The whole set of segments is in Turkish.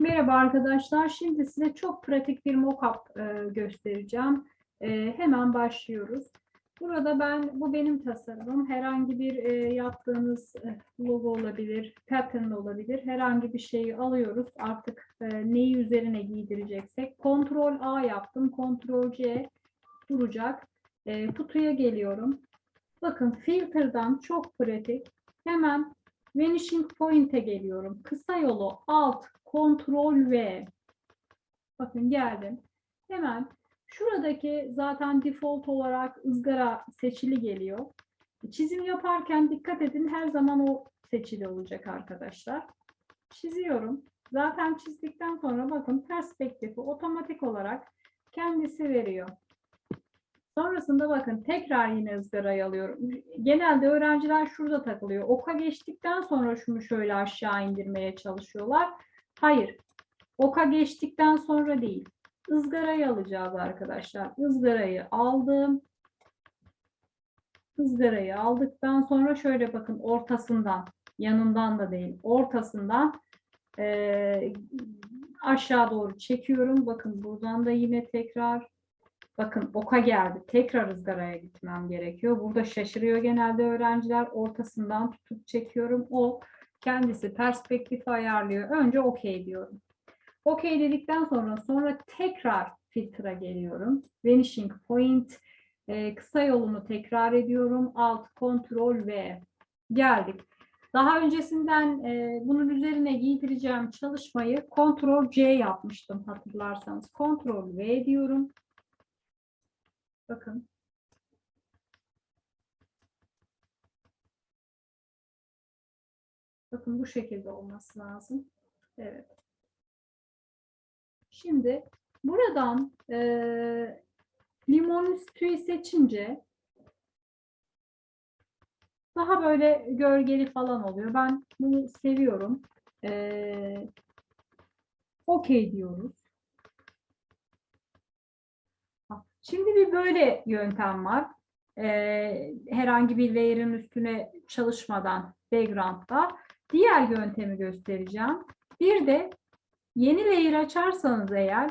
Merhaba arkadaşlar. Şimdi size çok pratik bir mockup e, göstereceğim. E, hemen başlıyoruz. Burada ben, bu benim tasarımım. Herhangi bir e, yaptığınız e, logo olabilir, pattern olabilir. Herhangi bir şeyi alıyoruz. Artık e, neyi üzerine giydireceksek. Ctrl A yaptım. Ctrl C duracak. E, kutuya geliyorum. Bakın filter'dan çok pratik. Hemen Vanishing Point'e geliyorum. Kısa yolu Alt, Ctrl V. Bakın geldim. Hemen şuradaki zaten default olarak ızgara seçili geliyor. Çizim yaparken dikkat edin her zaman o seçili olacak arkadaşlar. Çiziyorum. Zaten çizdikten sonra bakın perspektifi otomatik olarak kendisi veriyor. Sonrasında bakın tekrar yine ızgarayı alıyorum. Genelde öğrenciler şurada takılıyor. Oka geçtikten sonra şunu şöyle aşağı indirmeye çalışıyorlar. Hayır. Oka geçtikten sonra değil. Izgarayı alacağız arkadaşlar. Izgarayı aldım. Izgarayı aldıktan sonra şöyle bakın ortasından, yanından da değil, ortasından eee, aşağı doğru çekiyorum. Bakın buradan da yine tekrar Bakın oka geldi. Tekrar ızgaraya gitmem gerekiyor. Burada şaşırıyor genelde öğrenciler. Ortasından tutup çekiyorum. O kendisi perspektif ayarlıyor. Önce okey diyorum. Okey dedikten sonra sonra tekrar filtre geliyorum. Vanishing point e, kısa yolunu tekrar ediyorum. Alt kontrol V geldik. Daha öncesinden e, bunun üzerine giydireceğim çalışmayı kontrol C yapmıştım hatırlarsanız. Kontrol V diyorum. Bakın. Bakın bu şekilde olması lazım. Evet. Şimdi buradan e, limon üstüyü seçince daha böyle gölgeli falan oluyor. Ben bunu seviyorum. E, Okey diyoruz. Şimdi bir böyle yöntem var. Ee, herhangi bir layer'ın üstüne çalışmadan background'da. Diğer yöntemi göstereceğim. Bir de yeni layer açarsanız eğer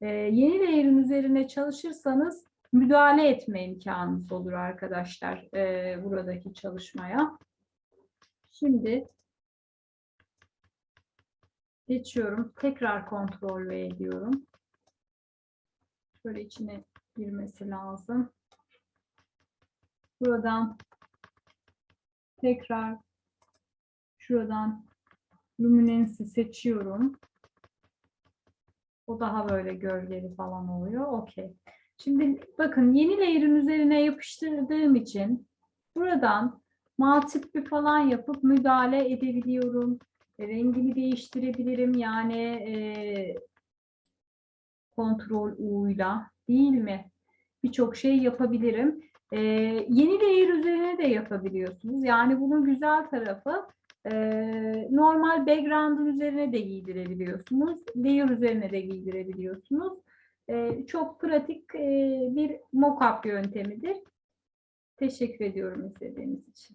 e, yeni layer'ın üzerine çalışırsanız müdahale etme imkanınız olur arkadaşlar e, buradaki çalışmaya. Şimdi geçiyorum. Tekrar kontrol V ediyorum. Şöyle içine girmesi lazım. Buradan tekrar şuradan luminance'i seçiyorum. O daha böyle gölgeli falan oluyor. Okey. Şimdi bakın yeni layer'ın üzerine yapıştırdığım için buradan multiply falan yapıp müdahale edebiliyorum. Rengini değiştirebilirim. Yani e, kontrol U'yla değil mi? Birçok şey yapabilirim. Ee, yeni layer üzerine de yapabiliyorsunuz. Yani bunun güzel tarafı e, normal background'ın üzerine de giydirebiliyorsunuz. Layer üzerine de giydirebiliyorsunuz. E, çok pratik e, bir mockup yöntemidir. Teşekkür ediyorum izlediğiniz için.